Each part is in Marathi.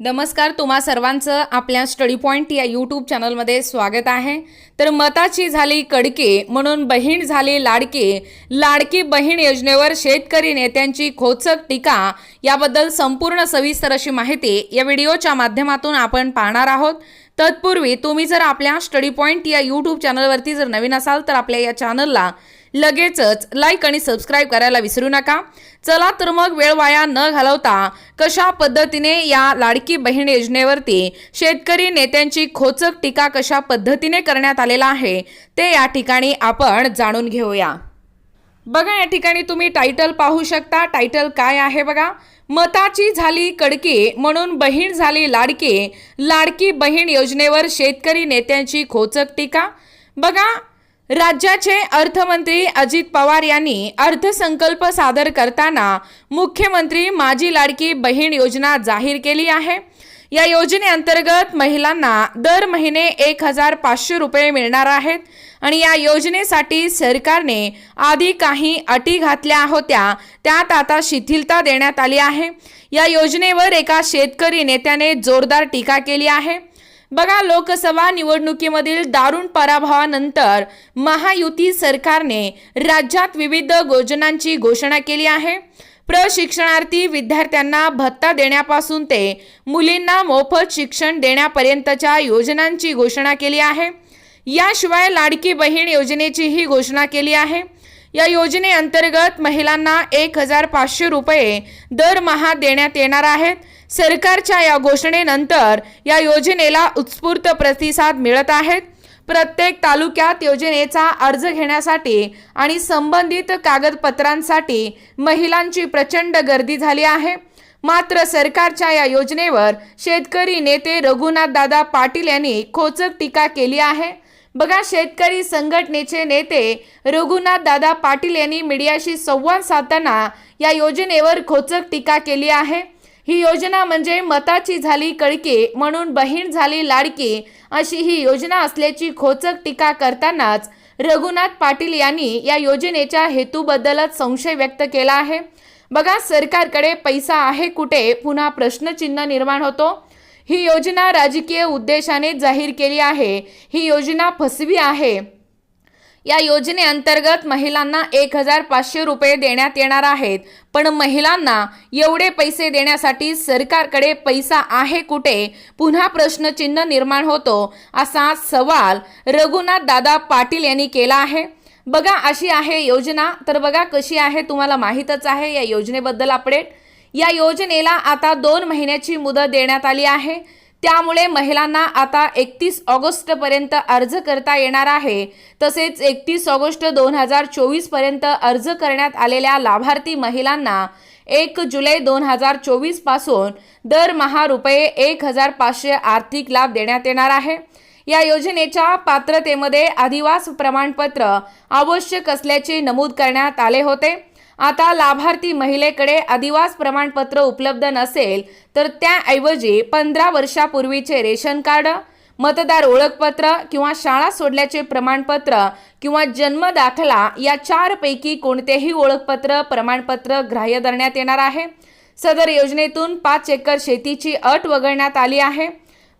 नमस्कार तुम्हा सर्वांचं आपल्या स्टडी पॉईंट या यूट्यूब चॅनलमध्ये स्वागत आहे. तर मताची झाली कडके म्हणून बहीण झाली लाडके. लाडकी बहीण योजनेवर शेतकरी नेत्यांची खोचक टीका याबद्दल संपूर्ण सविस्तर अशी माहिती या व्हिडिओच्या माध्यमातून आपण पाहणार आहोत. तत्पूर्वी तुम्ही जर आपल्या स्टडी पॉईंट या यूट्यूब चॅनलवरती जर नवीन असाल तर आपल्या या चॅनलला लगेचच लाईक आणि सबस्क्राईब करायला विसरू नका. चला तर मग वेळ वाया न घालवता कशा पद्धतीने या लाडकी बहीण योजनेवरती शेतकरी नेत्यांची खोचक टीका कशा पद्धतीने करण्यात आलेला आहे ते या ठिकाणी आपण जाणून घेऊया. बघा या ठिकाणी तुम्ही टायटल पाहू शकता. टायटल काय आहे बघा? मताची झाली कडकी म्हणून बहीण झाली लाडकी. लाडकी बहीण योजनेवर शेतकरी नेत्यांची खोचक टीका. बघा राज्याचे अर्थमंत्री अजित पवार यांनी अर्थसंकल्प सादर करताना मुख्यमंत्री माझी लाडकी बहीण योजना जाहीर केली आहे. या योजनेअंतर्गत महिलांना दर महिने एक हजार पाचशे रुपये मिळणार आहेत आणि या योजनेसाठी सरकारने आधी काही अटी घातल्या होत्या त्यात आता शिथिलता देण्यात आली आहे. या योजनेवर एका शेतकरी नेत्याने जोरदार टीका केली आहे. बघा लोकसभा निवडणुकीमधील दारुण पराभवानंतर महायुती सरकारने राज्यात विविध योजनांची घोषणा केली आहे. प्रशिक्षणार्थी विद्यार्थ्यांना भत्ता देण्यापासून ते मुलींना मोफत शिक्षण देण्यापर्यंतच्या योजनांची घोषणा केली आहे. याशिवाय लाडकी बहीण योजनेचीही घोषणा केली आहे. या योजनेअंतर्गत महिलांना एक हजार पाचशे रुपये दरमहा देण्यात येणार आहेत. सरकारच्या या घोषणेनंतर या योजनेला उत्स्फूर्त प्रतिसाद मिळत आहेत. प्रत्येक तालुक्यात योजनेचा अर्ज घेण्यासाठी आणि संबंधित कागदपत्रांसाठी महिलांची प्रचंड गर्दी झाली आहे. मात्र सरकारच्या या योजनेवर शेतकरी नेते रघुनाथदादा पाटील यांनी खोचक टीका केली आहे. बघा शेतकरी संघटनेचे नेते रघुनाथ दादा पाटील यांनी मीडियाशी संवाद साधताना या योजनेवर खोचक टीका केली आहे. ही योजना म्हणजे मताची झाली कळकी म्हणून बहीण झाली लाडकी. अशी ही योजना असल्याची खोचक टीका करतानाच रघुनाथ पाटील यांनी या योजनेच्या हेतूबद्दलच संशय व्यक्त केला आहे. बघा सरकारकडे पैसा आहे कुठे? पुन्हा प्रश्नचिन्ह निर्माण होतो. ही योजना राजकीय उद्देशाने जाहीर केली आहे. ही योजना फसवी आहे. या योजनेअंतर्गत महिलांना एक हजार पाचशे रुपये देण्यात येणार आहेत. पण महिलांना एवढे पैसे देण्यासाठी सरकारकडे पैसा आहे कुठे? पुन्हा प्रश्नचिन्ह निर्माण होतो असा सवाल रघुनाथ दादा पाटील यांनी केला आहे. बघा अशी आहे योजना. तर बघा कशी आहे? तुम्हाला माहीतच आहे या योजनेबद्दल अपडेट. या योजनेला आता दोन महिन्याची मुदत देण्यात आली आहे. त्यामुळे महिलांना आता एकतीस ऑगस्टपर्यंत अर्ज करता येणार आहे. तसेच एकतीस ऑगस्ट दोन हजार चोवीसपर्यंत अर्ज करण्यात आलेल्या लाभार्थी महिलांना एक जुलै दोन हजार चोवीसपासून दरमहा रुपये एक हजार पाचशे आर्थिक लाभ देण्यात येणार आहे. या योजनेच्या पात्रतेमध्ये अधिवास प्रमाणपत्र आवश्यक असल्याचे नमूद करण्यात आले होते. आता लाभार्थी महिलेकडे आदिवास प्रमाणपत्र उपलब्ध नसेल तर त्याऐवजी पंधरा वर्षापूर्वीचे रेशन कार्ड मतदार ओळखपत्र किंवा शाळा सोडल्याचे प्रमाणपत्र किंवा जन्म दाखला या चारपैकी कोणतेही ओळखपत्र प्रमाणपत्र ग्राह्य धरण्यात येणार आहे. सदर योजनेतून पाच एकर शेतीची अट वगळण्यात आली आहे.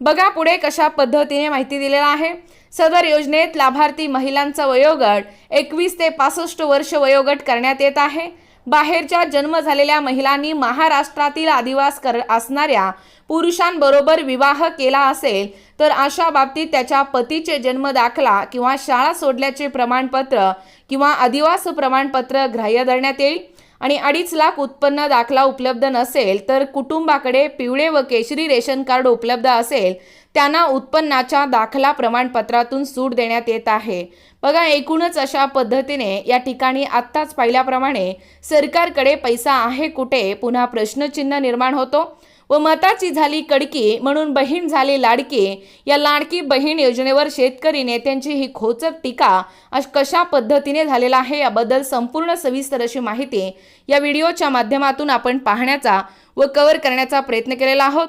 बघा पुढे कशा पद्धतीने माहिती दिलेला आहे. सदर योजनेत लाभार्थी महिलांचा वयोगट एकवीस ते पासष्ट वर्ष वयोगट करण्यात येत आहे. बाहेरच्या जन्म झालेल्या महिलांनी महाराष्ट्रातील आदिवास कर असणाऱ्या पुरुषांबरोबर विवाह केला असेल तर अशा बाबतीत त्याच्या पतीचे जन्म दाखला किंवा शाळा सोडल्याचे प्रमाणपत्र किंवा आदिवास प्रमाणपत्र ग्राह्य धरण्यात येईल. आणि अडीच लाख उत्पन्न दाखला उपलब्ध नसेल तर कुटुंबाकडे पिवळे व केशरी रेशन कार्ड उपलब्ध असेल त्यांना उत्पन्नाच्या दाखला प्रमाणपत्रातून सूट देण्यात येत आहे. बघा एकूणच अशा पद्धतीने या ठिकाणी आत्ताच पाहिल्याप्रमाणे सरकारकडे पैसा आहे कुठे? पुन्हा प्रश्नचिन्ह निर्माण होतो. व मताची झाली कडकी म्हणून बहीण झाली लाडकी. या लाडकी बहीण योजनेवर शेतकरी नेत्यांची ही खोचक टीका अश कशा पद्धतीने झालेला आहे याबद्दल संपूर्ण सविस्तर अशी माहिती या व्हिडिओच्या माध्यमातून आपण पाहण्याचा व कव्हर करण्याचा प्रयत्न केलेला आहोत.